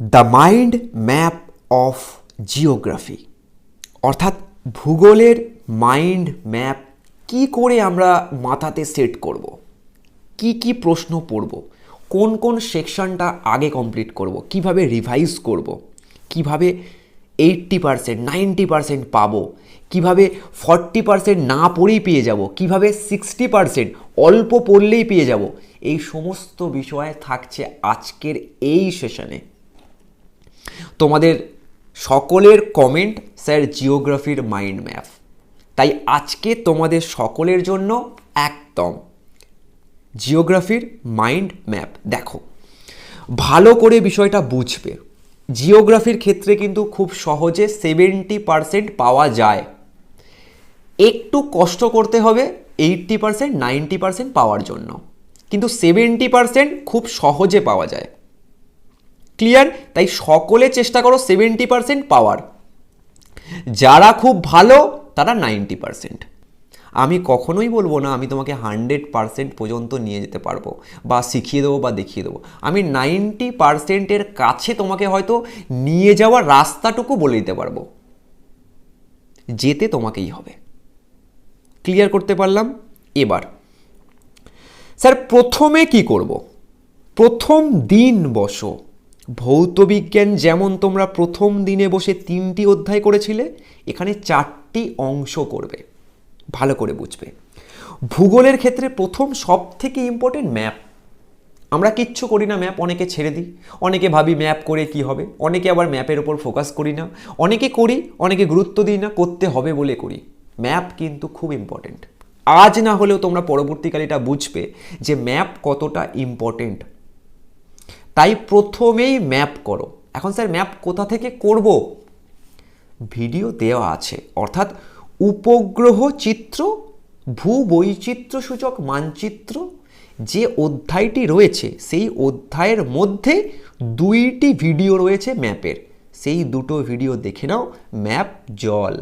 The mind map of geography. অর্থাৎ ভূগোলের mind map কি করে আমরা মাথাতে সেট করব। কি কি প্রশ্ন পড়ব? কোন কোন সেকশনটা আগে কমপ্লিট করব? কীভাবে রিভাইজ করব? কীভাবে এইট্টি পারসেন্ট, নাইনটি পারসেন্ট পাবো? কীভাবে ফর্টি পারসেন্ট না পড়েই পেয়ে যাব? কীভাবে সিক্সটি পারসেন্ট অল্প পড়লেই পেয়ে যাব? এই সমস্ত বিষয়ে থাকছে আজকের এই সেশনে। তোমাদের সকলের কমেন্ট স্যার জিওগ্রাফির মাইন্ড ম্যাপ তাই আজকে তোমাদের সকলের জন্য একদম জিওগ্রাফির মাইন্ড ম্যাপ দেখো, ভালো করে বিষয়টা বুঝবে। জিওগ্রাফির ক্ষেত্রে কিন্তু খুব সহজে সেভেন্টি পারসেন্ট পাওয়া যায়। একটু কষ্ট করতে হবে এইট্টি পারসেন্ট নাইনটি পারসেন্ট পাওয়ার জন্য। কিন্তু সেভেন্টি পারসেন্ট খুব সহজে পাওয়া যায়। ক্লিয়ার তাই সকলে চেষ্টা করো সেভেন্টি পারসেন্ট পাওয়ার যারা খুব ভালো, তারা নাইনটি পারসেন্ট আমি কখনোই বলব না, আমি তোমাকে হান্ড্রেড পারসেন্ট পর্যন্ত নিয়ে যেতে পারব, বা শিখিয়ে দেবো বা দেখিয়ে দেবো। আমি নাইনটি পারসেন্টের কাছে তোমাকে হয়তো নিয়ে যাওয়ার রাস্তাটুকু বলে দিতে পারব। যেতে তোমাকেই হবে। ক্লিয়ার করতে পারলাম? এবার স্যার প্রথমে কি করব? প্রথম দিন বসো। ভৌতবিজ্ঞান যেমন তোমরা প্রথম দিনে বসে তিনটি অধ্যায় করেছিলে, এখানে চারটি অংশ করবে। ভালো করে বুঝবে। ভূগোলের ক্ষেত্রে প্রথম সব থেকে ইম্পর্টেন্ট ম্যাপ আমরা কিচ্ছু করি না ম্যাপ অনেকে ছেড়ে দিই। অনেকে ভাবি ম্যাপ করে কি হবে। অনেকে আবার ম্যাপের ওপর ফোকাস করি না। অনেকে করি, অনেকে গুরুত্ব দিই না, করতে হবে বলে করি। ম্যাপ কিন্তু খুব ইম্পর্টেন্ট আজ না হলেও তোমরা পরবর্তীকালে এটা বুঝবে যে ম্যাপ কতটা ইম্পর্টেন্ট তাই প্রথমেই ম্যাপ করো। এখন স্যার ম্যাপ কোথা থেকে করব? ভিডিও দেওয়া আছে। অর্থাৎ উপগ্রহ চিত্র ভূবৈচিত্র্য সূচক মানচিত্র, যে অধ্যায়টি রয়েছে, সেই অধ্যায়ের মধ্যে দুইটি ভিডিও রয়েছে ম্যাপের। সেই দুটো ভিডিও দেখে নাও, ম্যাপ জল।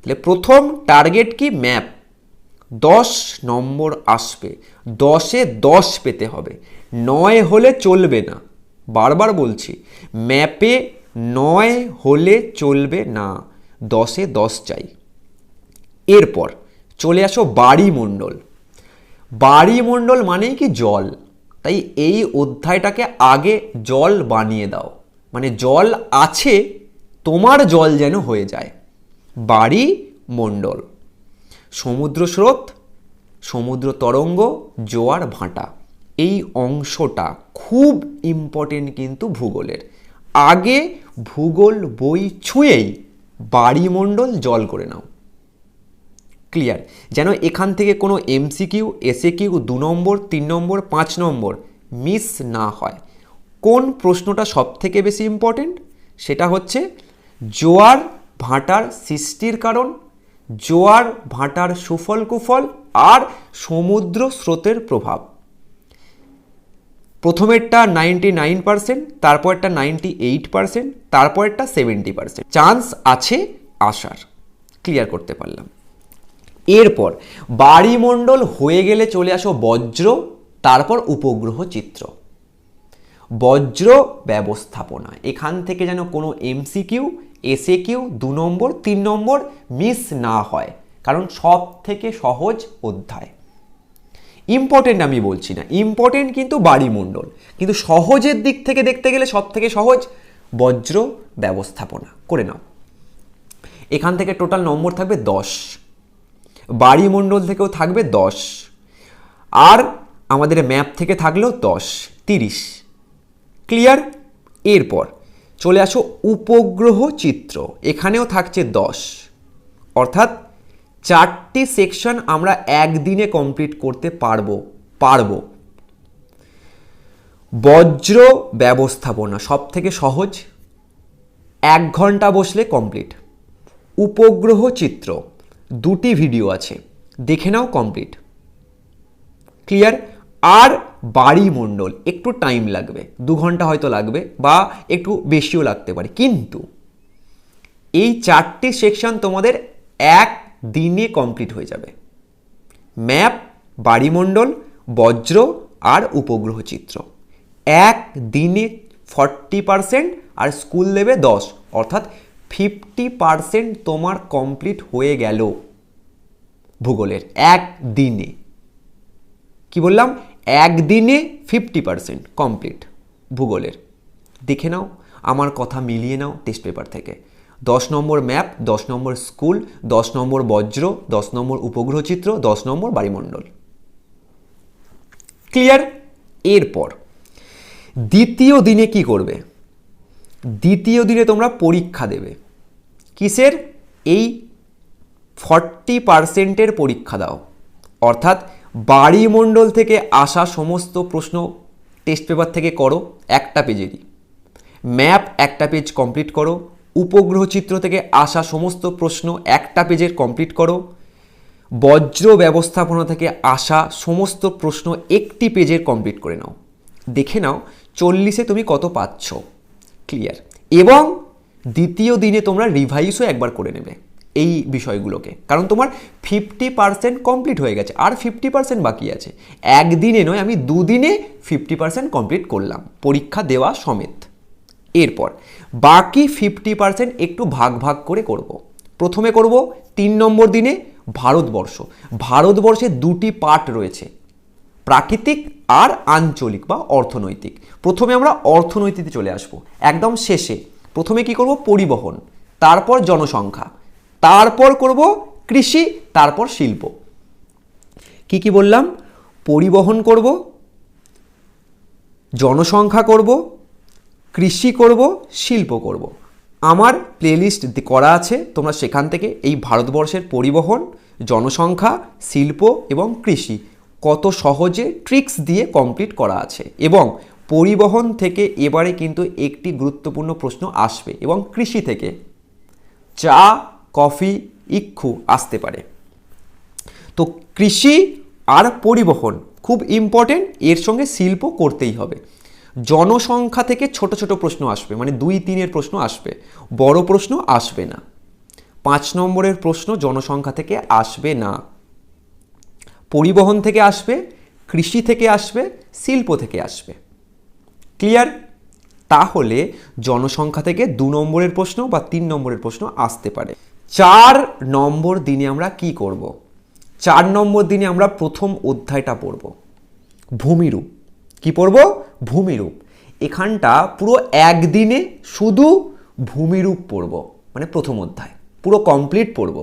তাহলে প্রথম টার্গেট কি? ম্যাপ। দশ নম্বর আসবে। দশে দশ পেতে হবে। নয় হলে চলবে না। বারবার বলছি, ম্যাপে নয় হলে চলবে না, দশে দশ চাই। এরপর চলে আসো বাড়িমণ্ডল। বাড়িমণ্ডল মানেই কি জল? তাই এই অধ্যায়টাকে আগে জল বানিয়ে দাও। মানে জল আছে, তোমার জল যেন হয়ে যায়। বাড়ি মণ্ডল সমুদ্র স্রোত সমুদ্র তরঙ্গ জোয়ার ভাঁটা। এই অংশটা খুব ইম্পর্টেন্ট কিন্তু ভূগোলের। আগে ভূগোল বই ছুঁয়েই বাড়িমণ্ডল জল করে নাও। ক্লিয়ার যেন এখান থেকে কোনো এমসিকিউ এসে কিউ দু নম্বর, তিন নম্বর, পাঁচ নম্বর মিস না হয়। কোন প্রশ্নটা সব থেকে বেশি ইম্পর্টেন্ট সেটা হচ্ছে জোয়ার ভাঁটার সৃষ্টির কারণ, জোয়ার ভাঁটার সুফল কুফল আর সমুদ্র স্রোতের প্রভাব। প্রথমেরটা নাইনটি নাইন পার্সেন্ট তারপরটা নাইনটি এইট পার্সেন্ট তারপরেরটা সেভেন্টি পার্সেন্ট চান্স আছে, আসার। ক্লিয়ার করতে পারলাম। এরপর, বাড়িমণ্ডল হয়ে গেলে চলে আসো বজ্র, তারপর উপগ্রহ চিত্র। বজ্র ব্যবস্থাপনা। এখান থেকে যেন কোনো এমসিকিউ এসে কিউ দু নম্বর, তিন নম্বর মিস না হয়। কারণ সব থেকে সহজ অধ্যায়। ইম্পর্টেন্ট আমি বলছি না। ইম্পর্টেন্ট কিন্তু বাড়িমণ্ডল কিন্তু সহজের দিক থেকে দেখতে গেলে সব থেকে সহজ বজ্র ব্যবস্থাপনা। করে নাও। এখান থেকে টোটাল নম্বর থাকবে দশ। বাড়িমণ্ডল থেকেও থাকবে দশ। আর আমাদের ম্যাপ থেকে থাকলেও দশ, তিরিশ। ক্লিয়ার এরপর চলে আসো উপগ্রহ চিত্র। এখানেও থাকছে দশ। অর্থাৎ চারটি সেকশন আমরা একদিনে কমপ্লিট করতে পারব পারব। বজ্র ব্যবস্থাপনা সব থেকে সহজ, এক ঘণ্টা বসলে কমপ্লিট। উপগ্রহ চিত্র, দুটি ভিডিও আছে, দেখে নাও কমপ্লিট। ক্লিয়ার? আর বাড়িমণ্ডল, একটু টাইম লাগবে, দু ঘণ্টা হয়তো লাগবে বা একটু বেশিও লাগতে পারে। কিন্তু এই চারটি সেকশন তোমাদের এক দিনে কমপ্লিট হয়ে যাবে। ম্যাপ বাড়িমণ্ডল, বজ্র আর উপগ্রহ চিত্র। এক দিনে ফর্টি পারসেন্ট আর স্কুল দেবে দশ, অর্থাৎ ফিফটি পারসেন্ট তোমার কমপ্লিট হয়ে গেল ভূগোলের, এক দিনে। কি বললাম? একদিনে ফিফটি পারসেন্ট কমপ্লিট ভূগোলের। দেখে নাও, আমার কথা মিলিয়ে নাও টেস্ট পেপার থেকে। দশ নম্বর ম্যাপ, দশ নম্বর স্কুল, দশ নম্বর বজ্র, দশ নম্বর উপগ্রহ চিত্র, দশ নম্বর বাড়িমণ্ডল ক্লিয়ার এরপর, দ্বিতীয় দিনে কি করবে? দ্বিতীয় দিনে তোমরা পরীক্ষা দেবে। কিসের? এই ফর্টি পার্সেন্টের পরীক্ষা দাও। অর্থাৎ বাড়িমণ্ডল থেকে আসা সমস্ত প্রশ্ন টেস্ট পেপার থেকে করো, একটা পেজেরই ম্যাপ একটা পেজ কমপ্লিট করো উপগ্রহ চিত্র থেকে আসা সমস্ত প্রশ্ন একটা পেজের কমপ্লিট করো। বজ্র ব্যবস্থাপনা থেকে আসা সমস্ত প্রশ্ন একটি পেজের কমপ্লিট করে নাও। দেখে নাও, চল্লিশে তুমি কত পাচ্ছ। ক্লিয়ার এবং দ্বিতীয় দিনে তোমরা রিভাইসও একবার করে নেবে এই বিষয়গুলোকে। কারণ তোমার ফিফটি পার্সেন্ট কমপ্লিট হয়ে গেছে, আর ফিফটি পার্সেন্ট বাকি আছে। একদিনে নয়, আমি দুদিনে ফিফটি পার্সেন্ট কমপ্লিট করলাম। পরীক্ষা দেওয়া সমেত। এরপর, বাকি ফিফটি পার্সেন্ট একটু ভাগ ভাগ করে করব। প্রথমে করব তিন নম্বর দিনে ভারতবর্ষ। ভারতবর্ষে দুটি পার্ট রয়েছে, প্রাকৃতিক আর আঞ্চলিক বা অর্থনৈতিক। প্রথমে আমরা অর্থনৈতিকে চলে আসব। একদম শেষে প্রথমে কি করব? পরিবহন, তারপর জনসংখ্যা, তারপর করব কৃষি, তারপর শিল্প। কি কি বললাম? পরিবহন করব, জনসংখ্যা করব কৃষি করব, শিল্প করব। আমার প্লেলিস্ট করা আছে, তোমরা সেখান থেকে এই ভারতবর্ষের পরিবহন, জনসংখ্যা, শিল্প এবং কৃষি কত সহজে ট্রিক্স দিয়ে কমপ্লিট করা আছে এবং পরিবহন থেকে এবারে কিন্তু একটি গুরুত্বপূর্ণ প্রশ্ন আসবে এবং কৃষি থেকে। চা, কফি, ইক্ষু আসতে পারে। তো কৃষি আর পরিবহন খুব ইম্পর্টেন্ট এর সঙ্গে শিল্প করতেই হবে। জনসংখ্যা থেকে ছোট ছোট প্রশ্ন আসবে মানে দুই তিনের প্রশ্ন আসবে, বড় প্রশ্ন আসবে না। পাঁচ নম্বরের প্রশ্ন জনসংখ্যা থেকে আসবে না। পরিবহন থেকে আসবে, কৃষি থেকে আসবে, শিল্প থেকে আসবে। ক্লিয়ার? তাহলে জনসংখ্যা থেকে দু নম্বরের প্রশ্ন বা তিন নম্বরের প্রশ্ন আসতে পারে। চার নম্বর দিনে আমরা কি করব? চার নম্বর দিনে আমরা প্রথম অধ্যায়টা পড়ব। ভূমিরূপ। কি পড়ব? ভূমিরূপ। এখানটা পুরো একদিনে শুধু ভূমিরূপ পড়ব মানে প্রথম অধ্যায়। পুরো কমপ্লিট পড়ব।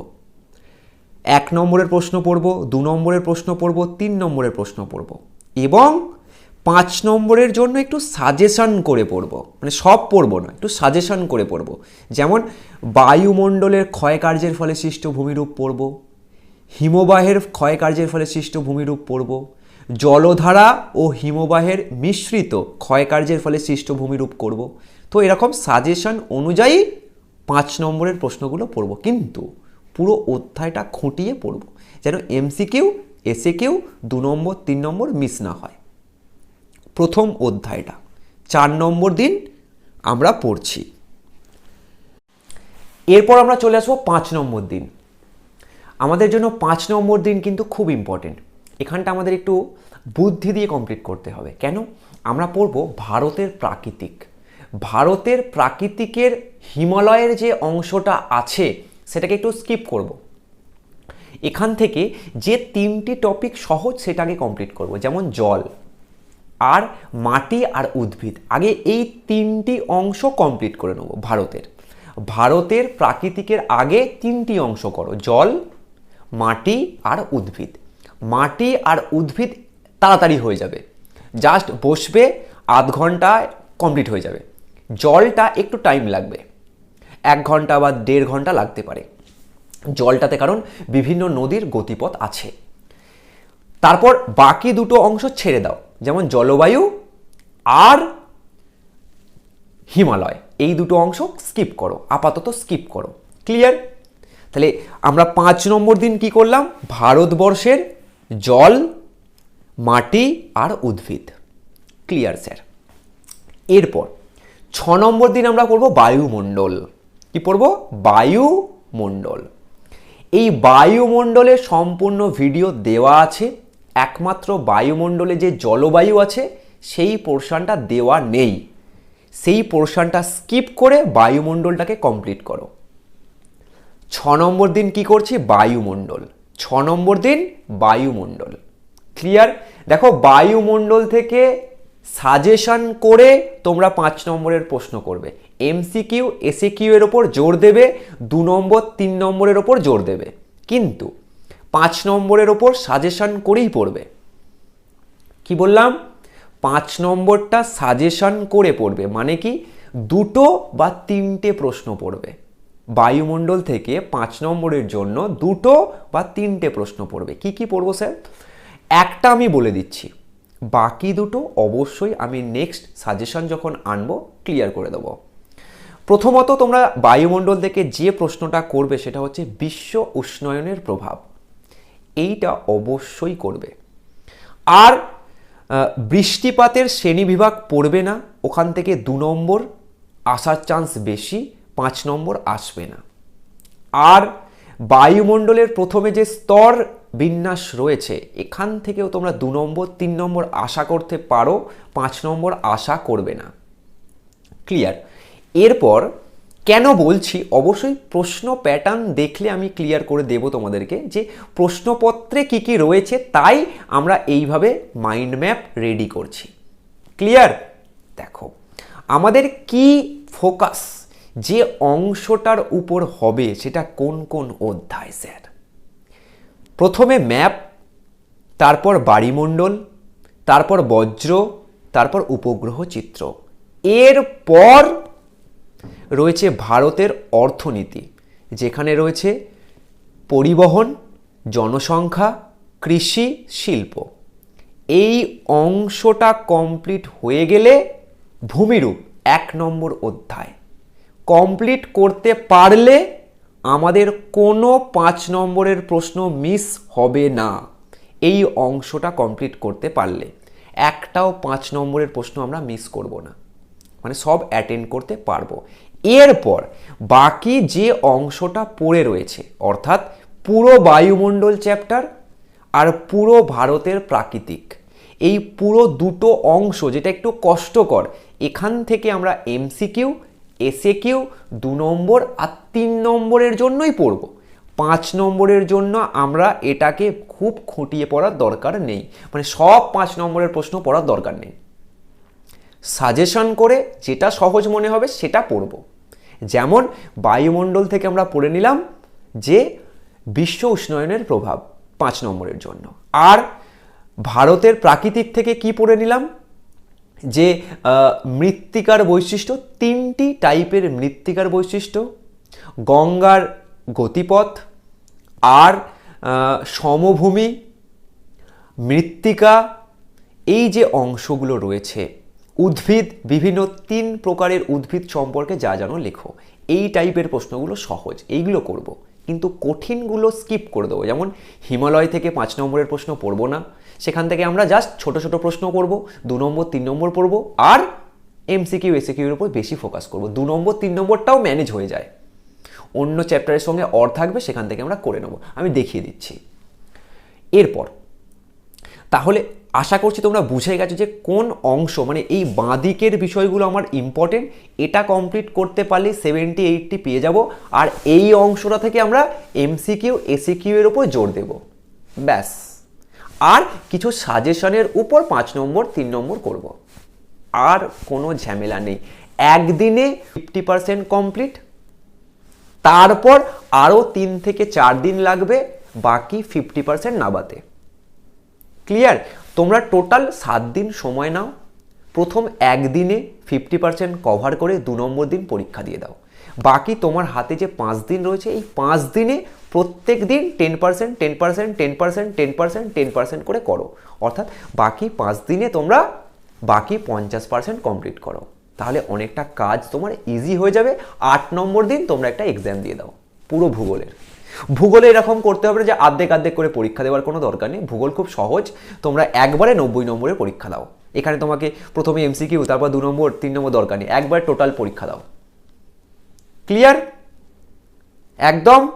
এক নম্বরের প্রশ্ন পড়ব, দু নম্বরের প্রশ্ন পড়ব, তিন নম্বরের প্রশ্ন পড়ব এবং পাঁচ নম্বরের জন্য একটু সাজেশন করে পড়ব। মানে সব পড়ব না, একটু সাজেশন করে পড়ব। যেমন, বায়ুমণ্ডলের ক্ষয়কার্যের ফলে সৃষ্ট ভূমিরূপ পড়ব, হিমবাহের ক্ষয়কার্যের ফলে সৃষ্ট ভূমিরূপ পড়ব জলধারা ও হিমবাহের মিশ্রিত ক্ষয়কার্যের ফলে সৃষ্ট ভূমিরূপ করব। তো এরকম সাজেশন অনুযায়ী পাঁচ নম্বরের প্রশ্নগুলো পড়ব। কিন্তু পুরো অধ্যায়টা খুঁটিয়ে পড়ব, যেন এমসিকিউ এসে কেউ দু নম্বর, তিন নম্বর মিস না হয়। প্রথম অধ্যায়টা, চার নম্বর দিন আমরা পড়ছি। এরপর আমরা চলে আসব পাঁচ নম্বর দিন। আমাদের জন্য পাঁচ নম্বর দিন কিন্তু খুব ইম্পর্টেন্ট এখানটা আমাদের একটু বুদ্ধি দিয়ে কমপ্লিট করতে হবে। কেন? আমরা পড়ব ভারতের প্রাকৃতিক। ভারতের প্রাকৃতিকের হিমালয়ের যে অংশটা আছে, সেটাকে একটু স্কিপ করব। এখান থেকে যে তিনটি টপিক সহজ, সেটাকে কমপ্লিট করব, যেমন জল আর মাটি আর উদ্ভিদ। আগে এই তিনটি অংশ কমপ্লিট করে নেব ভারতের। ভারতের প্রাকৃতিকের আগে তিনটি অংশ করো, জল, মাটি আর উদ্ভিদ। মাটি আর উদ্ভিদ তাড়াতাড়ি হয়ে যাবে। জাস্ট বসবে আধ ঘন্টায় কমপ্লিট হয়ে যাবে। জলটা একটু টাইম লাগবে। এক ঘণ্টা বা দেড় ঘণ্টা লাগতে পারে। জলটাতে কারণ বিভিন্ন নদীর গতিপথ আছে। তারপর বাকি দুটো অংশ ছেড়ে দাও। যেমন জলবায়ু আর হিমালয়। এই দুটো অংশ স্কিপ করো। আপাতত স্কিপ করো। ক্লিয়ার তাহলে আমরা পাঁচ নম্বর দিন কি করলাম? ভারতবর্ষের জল, মাটি আর উদ্ভিদ। ক্লিয়ার স্যার এরপর, ছ নম্বর দিন আমরা করব বায়ুমণ্ডল। কি পড়ব? বায়ুমণ্ডল। এই বায়ুমণ্ডলের সম্পূর্ণ ভিডিও দেওয়া আছে। একমাত্র বায়ুমণ্ডলে যে জলবায়ু আছে, সেই পোর্শনটা দেওয়া নেই। সেই পোর্শনটা স্কিপ করে বায়ুমণ্ডলটাকে কমপ্লিট করো। ছ নম্বর দিন কি করছি? বায়ুমণ্ডল। ছ নম্বর দিন বায়ুমণ্ডল। ক্লিয়ার দেখো, বায়ুমণ্ডল থেকে সাজেশন করে তোমরা পাঁচ নম্বরের প্রশ্ন করবে। এমসিকিউ এসিকিউ এর ওপর জোর দেবে, দু নম্বর, তিন নম্বরের ওপর জোর দেবে। কিন্তু পাঁচ নম্বরের ওপর সাজেশন করেই পড়বে। কি বললাম? পাঁচ নম্বরটা সাজেশন করে পড়বে। মানে কি? দুটো বা তিনটে প্রশ্ন পড়বে। বায়ুমণ্ডল থেকে পাঁচ নম্বরের জন্য দুটো বা তিনটে প্রশ্ন পড়বে। কি কি পড়ব স্যার? একটা আমি বলে দিচ্ছি। বাকি দুটো অবশ্যই আমি নেক্সট সাজেশন যখন আনব ক্লিয়ার করে দেবো। প্রথমত তোমরা বায়ুমণ্ডল থেকে যে প্রশ্নটা করবে সেটা হচ্ছে বিশ্ব উষ্ণায়নের প্রভাব। এইটা অবশ্যই করবে। আর বৃষ্টিপাতের শ্রেণীবিভাগ পড়বে না, ওখান থেকে দু নম্বর, আসার চান্স বেশি পাঁচ নম্বর আসবে না। আর বায়ুমণ্ডলের প্রথমে যে স্তর বিন্যাস রয়েছে, এখান থেকেও তোমরা দু নম্বর, তিন নম্বর আশা করতে পারো, পাঁচ নম্বর আশা করবে না। ক্লিয়ার এরপর কেন বলছি, অবশ্যই প্রশ্ন প্যাটার্ন দেখলে আমি ক্লিয়ার করে দেব তোমাদেরকে যে প্রশ্নপত্রে কি কি রয়েছে, তাই আমরা এইভাবে মাইন্ড ম্যাপ রেডি করছি। ক্লিয়ার দেখো, আমাদের কি ফোকাস যে অংশটার উপর হবে সেটা কোন কোন অধ্যায়, স্যার? প্রথমে ম্যাপ, তারপর বাড়িমণ্ডল, তারপর বজ্র, তারপর উপগ্রহ চিত্র। এরপর রয়েছে ভারতের অর্থনীতি, যেখানে রয়েছে পরিবহন, জনসংখ্যা, কৃষি, শিল্প। এই অংশটা কমপ্লিট হয়ে গেলে ভূমিরূপ, এক নম্বর অধ্যায়। কমপ্লিট করতে পারলে আমাদের কোনো পাঁচ নম্বরের প্রশ্ন মিস হবে না। এই অংশটা কমপ্লিট করতে পারলে। একটাও পাঁচ নম্বরের প্রশ্ন আমরা মিস করব না। মানে সব অ্যাটেন্ড করতে পারব। এরপর বাকি যে অংশটা পড়ে রয়েছে, অর্থাৎ পুরো বায়ুমণ্ডল চ্যাপ্টার আর পুরো ভারতের প্রাকৃতিক, এই পুরো দুটো অংশ যেটা একটু কষ্টকর, এখান থেকে আমরা এমসিকিউ এসএ কেউ দু নম্বর আর তিন নম্বরের জন্যই পড়ব। পাঁচ নম্বরের জন্য আমরা এটাকে খুব খুঁটিয়ে পড়ার দরকার নেই। মানে সব পাঁচ নম্বরের প্রশ্ন পড়ার দরকার নেই। সাজেশন করে যেটা সহজ মনে হবে সেটা পড়ব। যেমন বায়ুমণ্ডল থেকে আমরা পড়ে নিলাম যে বিশ্ব উষ্ণায়নের প্রভাব পাঁচ নম্বরের জন্য। আর ভারতের প্রাকৃতিক থেকে কি পড়ে নিলাম? যে মৃত্তিকার বৈশিষ্ট্য, তিনটি টাইপের মৃত্তিকার বৈশিষ্ট্য, গঙ্গার গতিপথ, আর সমভূমি, মৃত্তিকা, এই যে অংশগুলো রয়েছে, উদ্ভিদ, বিভিন্ন তিন প্রকারের উদ্ভিদ সম্পর্কে যা জানো লেখো এই টাইপের প্রশ্নগুলো সহজ, এইগুলো করব। কিন্তু কঠিনগুলো স্কিপ করে দেবো যেমন, হিমালয় থেকে পাঁচ নম্বরের প্রশ্ন পড়ব না সেখান থেকে আমরা জাস্ট ছোট ছোট প্রশ্ন করব, দু নম্বর, তিন নম্বর পড়ব, আর এমসিকিউ এসিকিউ এর উপর বেশি ফোকাস করব। দু নম্বর, তিন নম্বরটাও ম্যানেজ হয়ে যায়। অন্য চ্যাপ্টারের সঙ্গে অর থাকবে, সেখান থেকে আমরা করে নেব। আমি দেখিয়ে দিচ্ছি। এরপর, তাহলে আশা করছি তোমরা বুঝে গেছো যে কোন অংশ মানে এই বাঁদিকের বিষয়গুলো আমার ইম্পর্টেন্ট এটা কমপ্লিট করতে পারলে সেভেন্টি এইটটি পেয়ে যাব, আর এই অংশটা থেকে আমরা এমসিকিউ এসিকিউ এর উপর জোর দেব। ব্যাস। আর কিছু সাজেশনের উপর পাঁচ নম্বর, তিন নম্বর করব। আর কোনো ঝামেলা নেই। একদিনে ফিফটি পার্সেন্ট কমপ্লিট তারপর আরও তিন থেকে চার দিন লাগবে, বাকি ফিফটি পার্সেন্ট নাবাতে। ক্লিয়ার তোমরা টোটাল সাত দিন সময় নাও। প্রথম একদিনে ফিফটি পার্সেন্ট কভার করে দু নম্বর দিন পরীক্ষা দিয়ে দাও। বাকি তোমার হাতে যে পাঁচ দিন রয়েছে, এই পাঁচ দিনে প্রত্যেক দিন ten percent ten percent ten percent ten percent ten percent করে করো। অর্থাৎ বাকি পাঁচ দিনে তোমরা বাকি পঞ্চাশ পার্সেন্ট কমপ্লিট করো। তাহলে অনেকটা কাজ তোমার ইজি হয়ে যাবে। আট নম্বর দিন তোমরা একটা এক্সাম দিয়ে দাও। পুরো ভূগোলের। ভূগোলে এরকম করতে হবে যে আর্ধেক আর্ধেক করে পরীক্ষা দেওয়ার কোনো দরকার নেই। ভূগোল খুব সহজ। তোমরা একবারে নব্বই নম্বরের পরীক্ষা দাও। এখানে তোমাকে প্রথমে এমসিকিউ তারপর দু নম্বর, তিন নম্বর দরকার নেই। একবার টোটাল পরীক্ষা দাও। ক্লিয়ার একদম?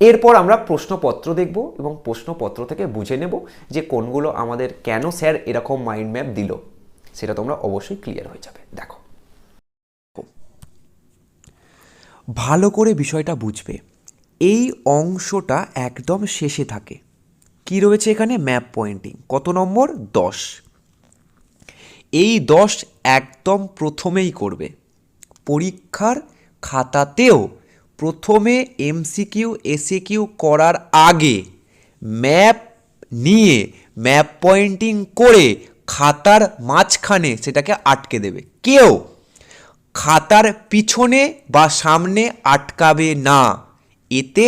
এরপর আমরা প্রশ্নপত্র দেখব এবং প্রশ্নপত্র থেকে বুঝে নেব যে কোনগুলো আমাদের কেন স্যার এরকম মাইন্ড ম্যাপ দিল। সেটা তোমরা অবশ্যই ক্লিয়ার হয়ে যাবে। দেখো। ভালো করে বিষয়টা বুঝবে। এই অংশটা একদম শেষে থাকে। কি রয়েছে এখানে? ম্যাপ পয়েন্টিং কত নম্বর? দশ। এই দশ একদম প্রথমেই করবে। পরীক্ষার খাতাতেও প্রথমে এমসিকিউ, এসিকিউ করার আগে ম্যাপ নিয়ে, ম্যাপ পয়েন্টিং করে খাতার মাঝখানে সেটাকে আটকে দেবে। কেউ খাতার পিছনে বা সামনে আটকাবে না। এতে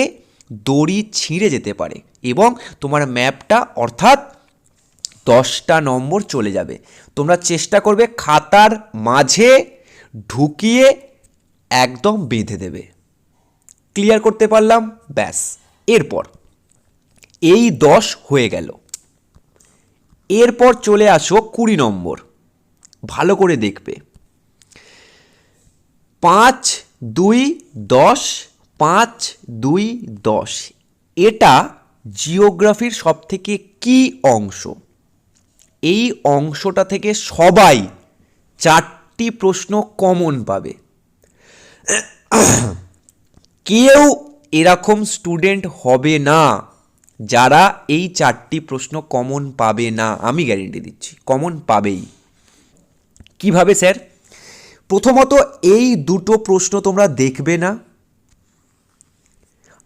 দড়ি ছিঁড়ে যেতে পারে এবং তোমার ম্যাপটা অর্থাৎ দশটা নম্বর চলে যাবে। তোমরা চেষ্টা করবে খাতার মাঝে ঢুকিয়ে একদম বেঁধে দেবে। ক্লিয়ার করতে পারলাম, ব্যাস। এরপর, এই দশ হয়ে গেল। এরপর চলে আসো কুড়ি নম্বর। ভালো করে দেখবে। পাঁচ, দুই, দশ, পাঁচ, দুই, দশ। এটা জিওগ্রাফির সব থেকে কি অংশ? এই অংশটা থেকে সবাই চারটি প্রশ্ন কমন পাবে। কেউ এরকম স্টুডেন্ট হবে না যারা এই চারটি প্রশ্ন কমন পাবে না। আমি গ্যারেন্টি দিচ্ছি কমন পাবেই। কীভাবে স্যার প্রথমত এই দুটো প্রশ্ন তোমরা দেখবে না,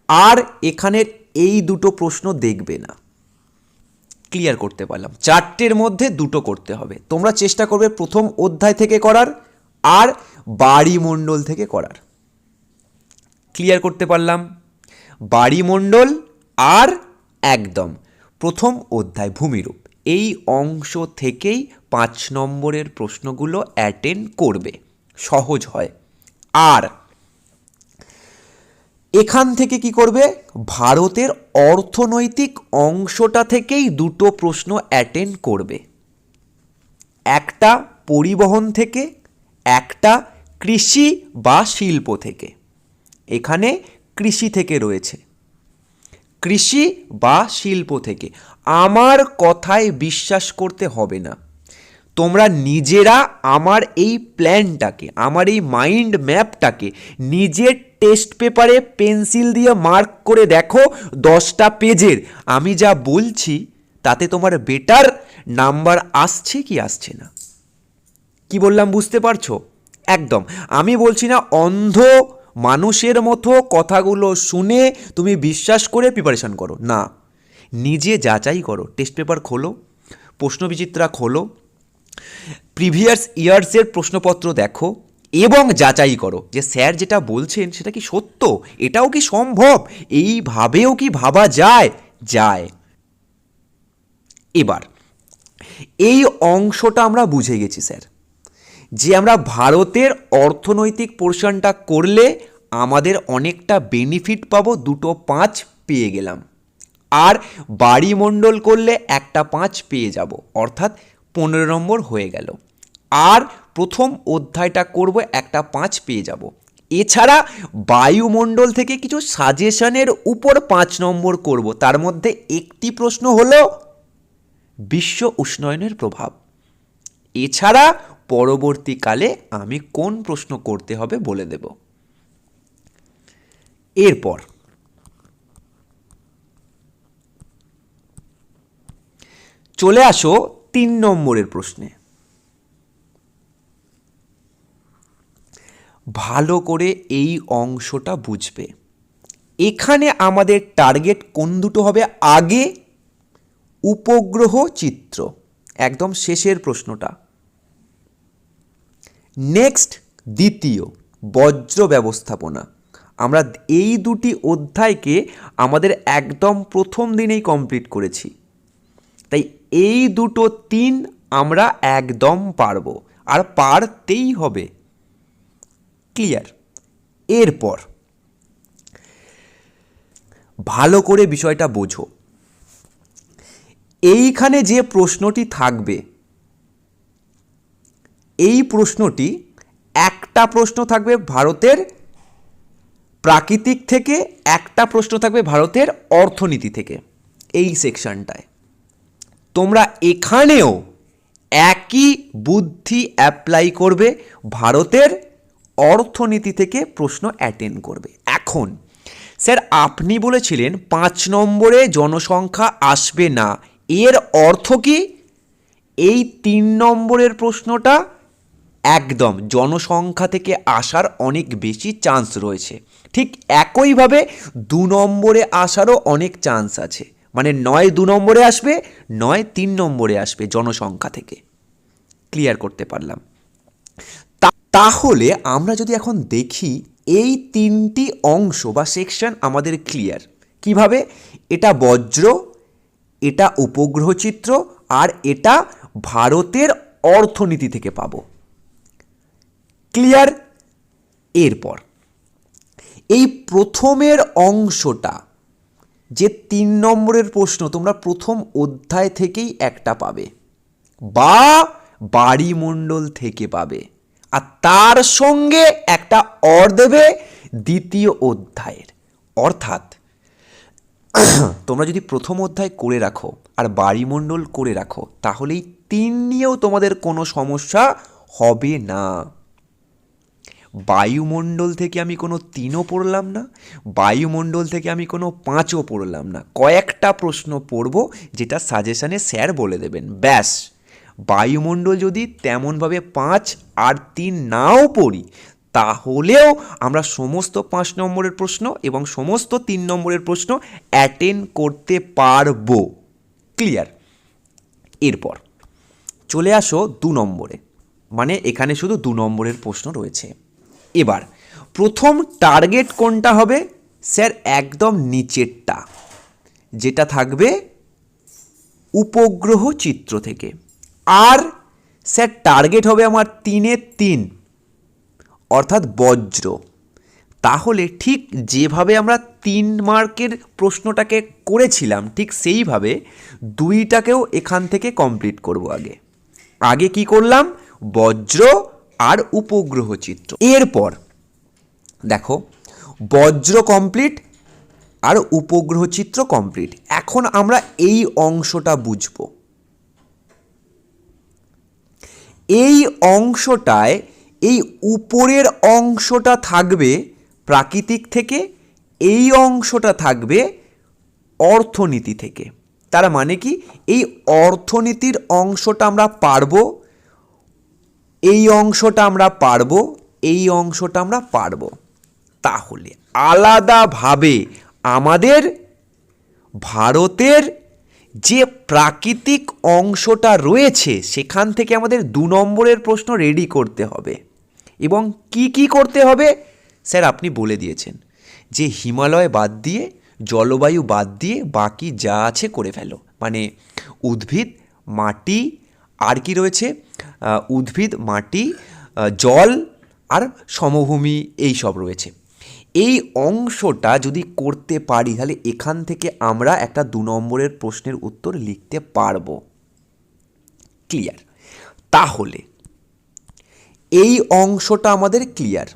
আর এখানের এই দুটো প্রশ্ন দেখবে না। ক্লিয়ার করতে পারলাম। চারটের মধ্যে দুটো করতে হবে। তোমরা চেষ্টা করবে প্রথম অধ্যায় থেকে করার, আর বাড়িমণ্ডল থেকে করার। ক্লিয়ার করতে পারলাম। বাড়িমণ্ডল আর একদম। প্রথম অধ্যায় ভূমিরূপ। এই অংশ থেকেই পাঁচ নম্বরের প্রশ্নগুলো অ্যাটেন্ড করবে। সহজ হয়। আর এখান থেকে কি করবে? ভারতের অর্থনৈতিক অংশটা থেকেই দুটো প্রশ্ন অ্যাটেন্ড করবে। একটা পরিবহন থেকে, একটা কৃষি বা শিল্প থেকে। এখানে কৃষি থেকে রয়েছে। কৃষি বা শিল্প থেকে। আমার কথায় বিশ্বাস করতে হবে না। তোমরা নিজেরা আমার এই প্ল্যানটাকে, আমার এই মাইন্ড ম্যাপটাকে নিজের টেস্ট পেপারে পেন্সিল দিয়ে মার্ক করে দেখো দশটা পেজের। আমি যা বলছি তাতে তোমার বেটার নাম্বার আসছে কি আসছে না? কি বললাম বুঝতে পারছ? একদম। আমি বলছি না অন্ধ মানুষের মতো কথাগুলো শুনে তুমি বিশ্বাস করে প্রিপারেশন করো। না, নিজে যাচাই করো। টেস্ট পেপার খোলো প্রশ্নবিচিত্রা খোলো প্রিভিয়াস ইয়ার্সের প্রশ্নপত্র দেখো এবং যাচাই করো যে স্যার যেটা বলছেন সেটা কি সত্য? এটাও কি সম্ভব? এইভাবেও কি ভাবা যায়? যায়। এবার, এই অংশটা আমরা বুঝে গেছি, স্যার। যে আমরা ভারতের অর্থনৈতিক পোর্শনটা করলে আমাদের অনেকটা বেনিফিট পাবো, দুটো পাঁচ পেয়ে গেলাম। আর বাড়িমণ্ডল করলে একটা পাঁচ পেয়ে যাব, অর্থাৎ পনেরো নম্বর হয়ে গেল। আর প্রথম অধ্যায়টা করব, একটা পাঁচ পেয়ে যাব। এছাড়া বায়ুমণ্ডল থেকে কিছু সাজেশনের উপর পাঁচ নম্বর করব, তার মধ্যে একটি প্রশ্ন হলো, বিশ্ব উষ্ণায়নের প্রভাব। এছাড়া পরবর্তীকালে আমি কোন প্রশ্ন করতে হবে বলে দেব। এরপর চলে আসো তিন নম্বরের প্রশ্নে। ভালো করে এই অংশটা বুঝবে। এখানে আমাদের টার্গেট কোন দুটো হবে? আগে উপগ্রহ চিত্র, একদম শেষের প্রশ্নটা। নেক্সট দ্বিতীয়, বজ্র ব্যবস্থাপনা। আমরা এই দুটি অধ্যায়কে আমাদের একদম প্রথম দিনেই কমপ্লিট করেছি। তাই এই দুটো তিন আমরা একদম পারব। আর পারতেই হবে। ক্লিয়ার এরপর, ভালো করে বিষয়টা বোঝো। এইখানে যে প্রশ্নটি থাকবে এই প্রশ্নটি একটা প্রশ্ন থাকবে ভারতের প্রাকৃতিক থেকে, একটা প্রশ্ন থাকবে ভারতের অর্থনীতি থেকে এই সেকশনটায়। তোমরা এখানেও একই বুদ্ধি অ্যাপ্লাই করবে, ভারতের অর্থনীতি থেকে প্রশ্ন অ্যাটেন্ড করবে। এখন, স্যার আপনি বলেছিলেন পাঁচ নম্বরে জনসংখ্যা আসবে না, এর অর্থ কি? এই তিন নম্বরের প্রশ্নটা একদম জনসংখ্যা থেকে আসার অনেক বেশি চান্স রয়েছে। ঠিক একইভাবে দু নম্বরে আসারও অনেক চান্স আছে। মানে নয় দু নম্বরে আসবে, নয় তিন নম্বরে আসবে জনসংখ্যা থেকে। ক্লিয়ার করতে পারলাম। তাহলে আমরা যদি এখন দেখি এই তিনটি অংশ বা সেকশন আমাদের ক্লিয়ার কীভাবে? এটা বজ্র, এটা উপগ্রহ চিত্র আর এটা ভারতের অর্থনীতি থেকে পাবো। ক্লিয়ার এরপর। এই প্রথমের অংশটা যে তিন নম্বরের প্রশ্ন তোমরা প্রথম অধ্যায় থেকেই একটা পাবে বা বাড়িমণ্ডল থেকে পাবে আর তার সঙ্গে একটা অর দেবে দ্বিতীয় অধ্যায়ের। অর্থাৎ তোমরা যদি প্রথম অধ্যায় করে রাখো আর বাড়িমণ্ডল করে রাখো তাহলে এই তিন নিয়েও তোমাদের কোনো সমস্যা হবে না। বায়ুমণ্ডল থেকে আমি কোনো তিনও পড়লাম না, বায়ুমণ্ডল থেকে আমি কোনো পাঁচও পড়লাম না। কয়েকটা প্রশ্ন পড়ব যেটা সাজেশানে স্যার বলে দেবেন। ব্যাস, বায়ুমণ্ডল যদি তেমনভাবে পাঁচ আর তিন নাও পড়ি, তাহলেও আমরা সমস্ত পাঁচ নম্বরের প্রশ্ন এবং সমস্ত তিন নম্বরের প্রশ্ন অ্যাটেন্ড করতে পারব। ক্লিয়ার? এরপর, চলে আসো দু নম্বরে। মানে এখানে শুধু দু নম্বরের প্রশ্ন রয়েছে। এবার, প্রথম টার্গেট কোনটা হবে? স্যার, একদম নিচেরটা, যেটা থাকবে উপগ্রহ চিত্র থেকে। আর, স্যার টার্গেট হবে আমার তিনের তিন, অর্থাৎ বজ্র। তাহলে ঠিক যেভাবে আমরা তিন মার্কের প্রশ্নটাকে করেছিলাম, ঠিক সেইভাবে দুইটাকেও এখান থেকে কমপ্লিট করব আগে। আগে কি করলাম? বজ্র আর উপগ্রহ চিত্র এরপর, দেখো, বজ্র কমপ্লিট আর উপগ্রহ চিত্র কমপ্লিট এখন আমরা এই অংশটা বুঝব। এই অংশটায় এই উপরের অংশটা থাকবে প্রাকৃতিক থেকে, এই অংশটা থাকবে অর্থনীতি থেকে। তার মানে কি? এই অর্থনীতির অংশটা আমরা পারব এই অংশটা আমরা পারব, এই অংশটা আমরা পারব। তাহলে আলাদাভাবে আমাদের ভারতের যে প্রাকৃতিক অংশটা রয়েছে, সেখান থেকে আমাদের দু নম্বরের প্রশ্ন রেডি করতে হবে। এবং কি কি করতে হবে? স্যার, আপনি বলে দিয়েছেন যে হিমালয় বাদ দিয়ে, জলবায়ু বাদ দিয়ে বাকি যা আছে করে ফেলো। মানে উদ্ভিদ, মাটি, আর কি রয়েছে? উদ্ভিদ, মাটি জল আর সমভূমি এই সব রয়েছে। এই অংশটা যদি করতে পারি, তাহলে এখান থেকে আমরা একটা দু নম্বরের প্রশ্নের উত্তর লিখতে পারব। ক্লিয়ার? তাহলে, এই অংশটা আমাদের ক্লিয়ার।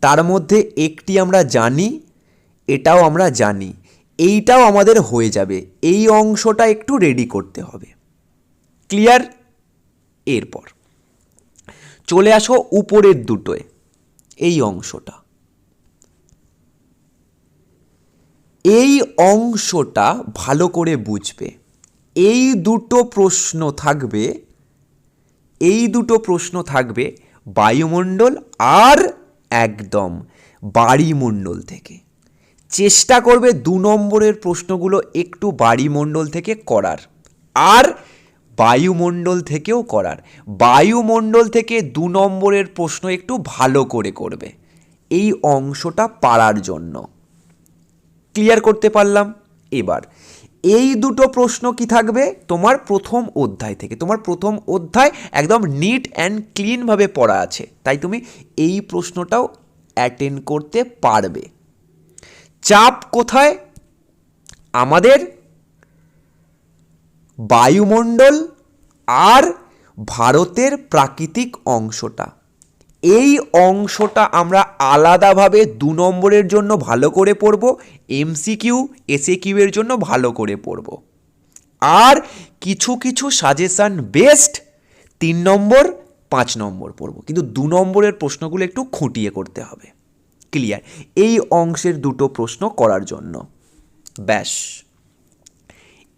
তার মধ্যে একটি আমরা জানি, এটাও আমরা জানি, এইটাও আমাদের হয়ে যাবে। এই অংশটা একটু রেডি করতে হবে। ক্লিয়ার? এরপর। চলে আসো উপরের দুটোয়, এই অংশটা। এই অংশটা ভালো করে বুঝবে। এই দুটো প্রশ্ন থাকবে, এই দুটো প্রশ্ন থাকবে বায়ুমণ্ডল আর একদম বাড়িমণ্ডল থেকে। চেষ্টা করবে দু নম্বরের প্রশ্নগুলো একটু বাড়িমণ্ডল থেকে করার। আর বায়ুমণ্ডল থেকেও করার। বায়ুমণ্ডল থেকে দু নম্বরের প্রশ্ন একটু ভালো করে করবে। এই অংশটা পারার জন্য। ক্লিয়ার করতে পারলাম? এবার, এই দুটো প্রশ্ন কি থাকবে? তোমার প্রথম অধ্যায় থেকে। তোমার প্রথম অধ্যায় একদম নিট অ্যান্ড ক্লিনভাবে পড়া আছে। তাই তুমি এই প্রশ্নটাও অ্যাটেন্ড করতে পারবে। চাপ কোথায়? আমাদের বায়ুমণ্ডল আর ভারতের প্রাকৃতিক অংশটা। এই অংশটা আমরা আলাদাভাবে দু নম্বরের জন্য ভালো করে পড়ব এমসিকিউ এসএ কিউ এর জন্য ভালো করে পড়ব। আর কিছু কিছু সাজেশান বেস্ট তিন নম্বর, পাঁচ নম্বর পড়ব। কিন্তু দু নম্বরের প্রশ্নগুলো একটু খুঁটিয়ে করতে হবে। ক্লিয়ার এই অংশের দুটো প্রশ্ন করার জন্য। ব্যাস।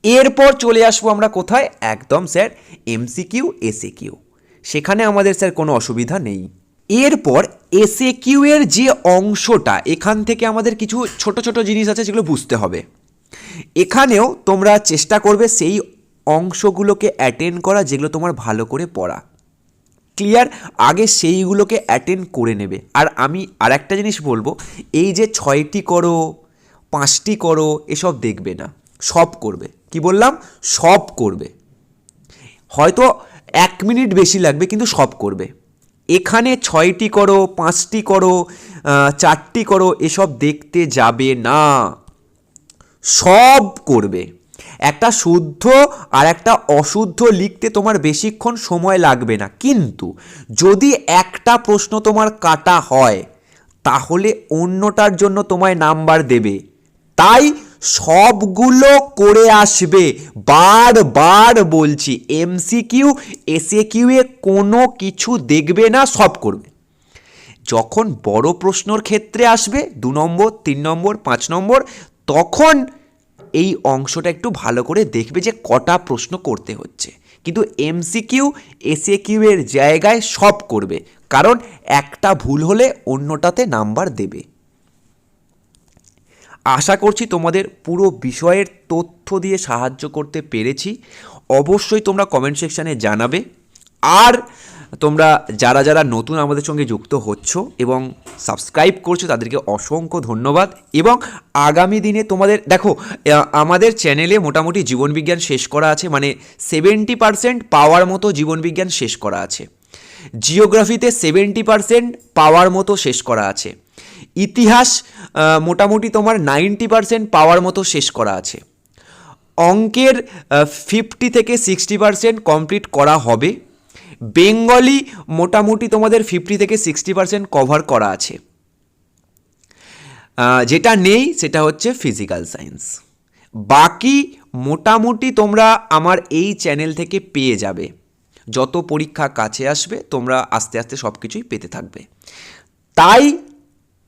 এরপর চলে আসব আমরা কোথায়? একদম স্যার এমসিকিউ এসএ কিউ সেখানে আমাদের স্যার কোনো অসুবিধা নেই। এরপর এসে কিউ এর যে অংশটা, এখান থেকে আমাদের কিছু ছোট ছোট জিনিস আছে যেগুলো বুঝতে হবে। এখানেও তোমরা চেষ্টা করবে সেই অংশগুলোকে অ্যাটেন্ড করা, যেগুলো তোমার ভালো করে পড়া। ক্লিয়ার আগে সেইগুলোকে অ্যাটেন্ড করে নেবে। আর আমি আর একটা জিনিস বলব, এই যে ছয়টি করো, পাঁচটি করো, এসব দেখবে না। সব করবে। কি বললাম? সব করবে। হয়তো এক মিনিট বেশি লাগবে, কিন্তু সব করবে। এখানে ছয়টি করো, পাঁচটি করো চারটি করো, এসব দেখতে যাবে না। সব করবে। একটা শুদ্ধ আর একটা অশুদ্ধ লিখতে তোমার বেশিক্ষণ সময় লাগবে না। কিন্তু যদি একটা প্রশ্ন তোমার কাটা হয়, তাহলে অন্যটার জন্য তোমায় নাম্বার দেবে। তাই সবগুলো করে আসবে। বারবার বলছি এসএ কিউ এ কোনো কিছু দেখবে না, সব করবে। যখন বড় প্রশ্নর ক্ষেত্রে আসবে, দু নম্বর, তিন নম্বর, পাঁচ নম্বর, তখন এই অংশটা একটু ভালো করে দেখবে যে কটা প্রশ্ন করতে হচ্ছে। কিন্তু এমসিকিউ এসএ কিউ এর জায়গায় সব করবে। কারণ একটা ভুল হলে অন্যটাতে নাম্বার দেবে। আশা করছি তোমাদের পুরো বিষয়ের তথ্য দিয়ে সাহায্য করতে পেরেছি। অবশ্যই তোমরা কমেন্ট সেকশানে জানাবে। আর তোমরা যারা যারা নতুন আমাদের সঙ্গে যুক্ত হচ্ছ এবং সাবস্ক্রাইব করছ, তাদেরকে অসংখ্য ধন্যবাদ। এবং আগামী দিনে তোমাদের, দেখো আমাদের চ্যানেলে মোটামুটি জীবনবিজ্ঞান শেষ করা আছে মানে সেভেন্টি পার্সেন্ট পাওয়ার মতো জীবনবিজ্ঞান শেষ করা আছে। জিওগ্রাফিতে সেভেন্টি পার্সেন্ট পাওয়ার মতো শেষ করা আছে। ইতিহাস মোটামুটি তোমার নাইনটি পার্সেন্ট পাওয়ার মতো শেষ করা আছে। অঙ্কের ফিফটি থেকে সিক্সটি পার্সেন্ট কমপ্লিট করা হবে। বেঙ্গলি মোটামুটি তোমাদের ফিফটি থেকে সিক্সটি পার্সেন্ট কভার করা আছে। যেটা নেই, সেটা হচ্ছে ফিজিক্যাল সায়েন্স বাকি মোটামুটি তোমরা আমার এই চ্যানেল থেকে পেয়ে যাবে। যত পরীক্ষা কাছে আসবে, তোমরা আস্তে আস্তে সব কিছুই পেতে থাকবে। তাই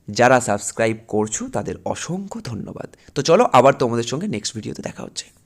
যারা সাবস্ক্রাইব করছ তাদের অসংখ্য ধন্যবাদ। তো চলো আবার তোমাদের সঙ্গে নেক্সট ভিডিওতে দেখা হচ্ছে।